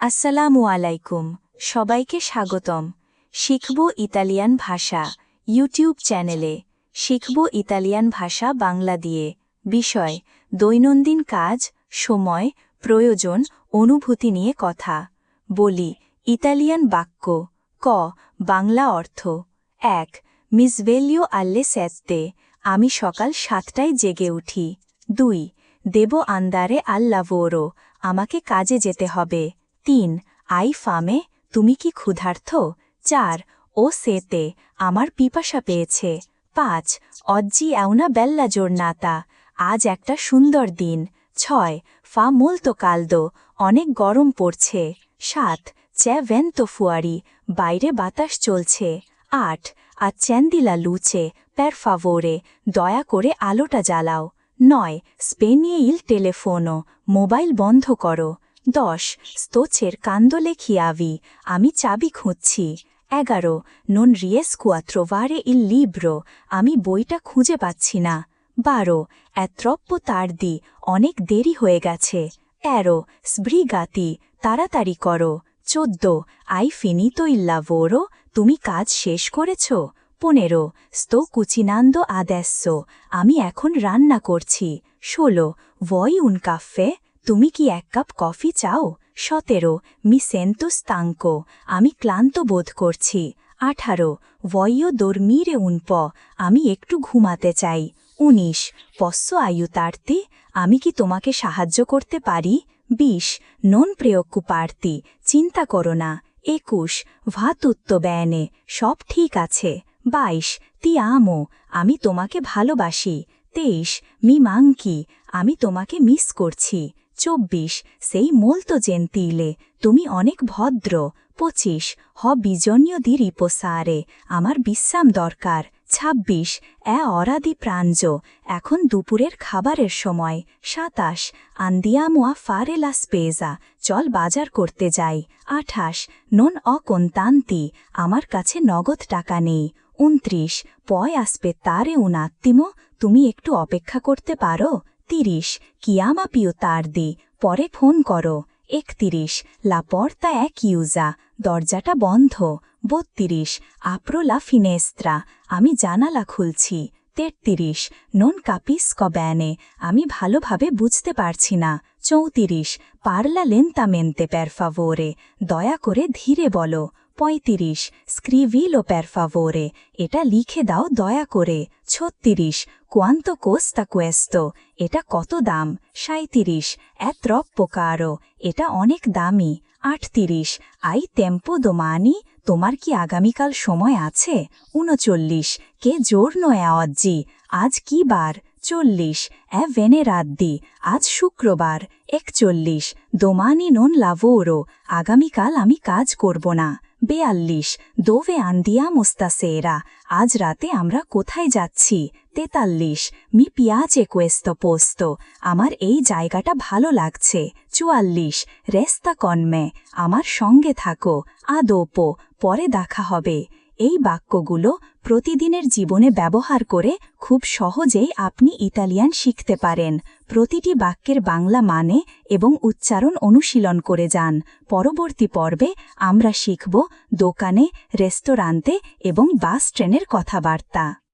আসসালামু আলাইকুম, সবাইকে স্বাগতম। শিখব ইতালিয়ান ভাষা, ইউটিউব চ্যানেলে। শিখব ইতালিয়ান ভাষা বাংলা দিয়ে। বিষয়, দৈনন্দিন কাজ, সময়, প্রয়োজন, অনুভূতি নিয়ে কথা। বলি, ইতালিয়ান বাক্য, ক, বাংলা অর্থ। এক মিসভেলিও আল্লে সেস্তে আমি সকাল সাতটায় জেগে উঠি। দুই, দেব আন্দারে আল্লাভোরো, আমাকে কাজে যেতে হবে। তিন, আই ফামে, তুমি কি ক্ষুধার্থ? চার, ও সেতে আমার পিপাসা পেয়েছে। পাঁচ, অজ্জি এওনা বেল্লা জোরনাতা আজ একটা সুন্দর দিন। ছয়, ফা মোলতো কালদো, অনেক গরম পড়ছে। সাত, চ্যা ভেন্তো ফুয়ারি, বাইরে বাতাস চলছে। আট আর চ্যান্দিলা লুচে, প্যার ফাভোরে, দয়া করে আলোটা জ্বালাও। নয়, স্পেনিয়ে ইল টেলিফোনো, মোবাইল বন্ধ করো। দশ স্তোচের কান্দোলে খিয়াভি আমি চাবি খুঁজছি। এগারো, নন রিয়েস কুয়াত্রোভারে ইল লিব্রো, আমি বইটা খুঁজে পাচ্ছি না। বারো, এত্রপ্প তারদি অনেক দেরি হয়ে গেছে। তেরো স্ব্রিগাতি তাড়াতাড়ি করো। চোদ্দ, আই ফিনিতো ইল্লাভোরো তুমি কাজ শেষ করেছ। পনেরো, স্তো কুচিনান্দ আদেস্য আমি এখন রান্না করছি। ষোলো, ভয় উন কাফে তুমি কি এক কাপ কফি চাও? সতেরো, মি সেন্তুস তাঙ্কো। আমি ক্লান্ত বোধ করছি। আঠারো ভয়ও দর্মিরে উনপ। আমি একটু ঘুমাতে চাই। উনিশ, পস্য আয়ু তার্তি আমি কি তোমাকে সাহায্য করতে পারি? বিশ, নন প্রেয়ক্কু পার্তি চিন্তা করো না। একুশ, ভাতুত্ব ব্যয়নে সব ঠিক আছে। বাইশ, তি আমো। আমি তোমাকে ভালোবাসি। তেইশ, মি মাংকি। আমি তোমাকে মিস করছি। চব্বিশ, সেই মোলতো জেন্তিলে, তুমি অনেক ভদ্র, পঁচিশ, হ বিজনীয় দি রিপোসারে আমার বিশ্রাম দরকার ২৬ এ অরাদি প্রাঞ্জ, এখন দুপুরের খাবারের সময়, সাতাশ আন্দিয়ামোয়া ফারেলা স্পেজা চল বাজার করতে যাই, আঠাশ, নন অকন্তান্তি, আমার কাছে নগদ টাকা নেই, উনত্রিশ, পয় আসবে তারে উনাত্তিম, তুমি একটু অপেক্ষা করতে পারো তিরিশ কিয়ামা পিও তার দি, পরে ফোন করো। একতিরিশ লা পর্তা এক ইউজা, দরজাটা বন্ধ। বত্রিশ আপ্রোলা ফিনেস্ত্রা, আমি জানালা খুলছি। তেত্রিশ, নন কাপিস কব্যানে আমি ভালোভাবে বুঝতে পারছি না। চৌত্রিশ, পারলা লেন্তামেন্তে প্যারফাভোরে দয়া করে ধীরে বলো। পঁয়ত্রিশ। স্ক্রিভিলো প্যারফাভোরে এটা লিখে দাও, দয়া করে। ছত্রিশ। কোয়ান্ত কোস্তা কোয়েস্তো এটা কত দাম? সাঁত্রিশ এত্রপ্পো কারও এটা অনেক দামি। আটত্রিশ। আই টেম্পো দোমানি তোমার কি আগামীকাল সময় আছে? উনচল্লিশ। কে জোর নয় অজ্জি আজ কি বার? চল্লিশ। এ ভেনে রাদ্দি আজ শুক্রবার। একচল্লিশ। দোমানি নন লাভোরো আগামীকাল আমি কাজ করব না। বেয়াল্লিশ দোভে আন্দিয়া মোস্তাসেরা আজ রাতে আমরা কোথায় যাচ্ছি? তেতাল্লিশ, মি পিয়াচে কোয়েস্ত পোস্ত, আমার এই জায়গাটা ভালো লাগছে। চুয়াল্লিশ, রেস্তা কনমে, আমার সঙ্গে থাকো, আদোপো, পরে দেখা হবে। এই বাক্যগুলো প্রতিদিনের জীবনে ব্যবহার করে খুব সহজেই আপনি ইতালিয়ান শিখতে পারেন। প্রতিটি বাক্যের বাংলা মানে এবং উচ্চারণ অনুশীলন করে যান। পরবর্তী পর্বে আমরা শিখব দোকানে, রেস্তোরাঁতে এবং বাস ট্রেনের কথাবার্তা।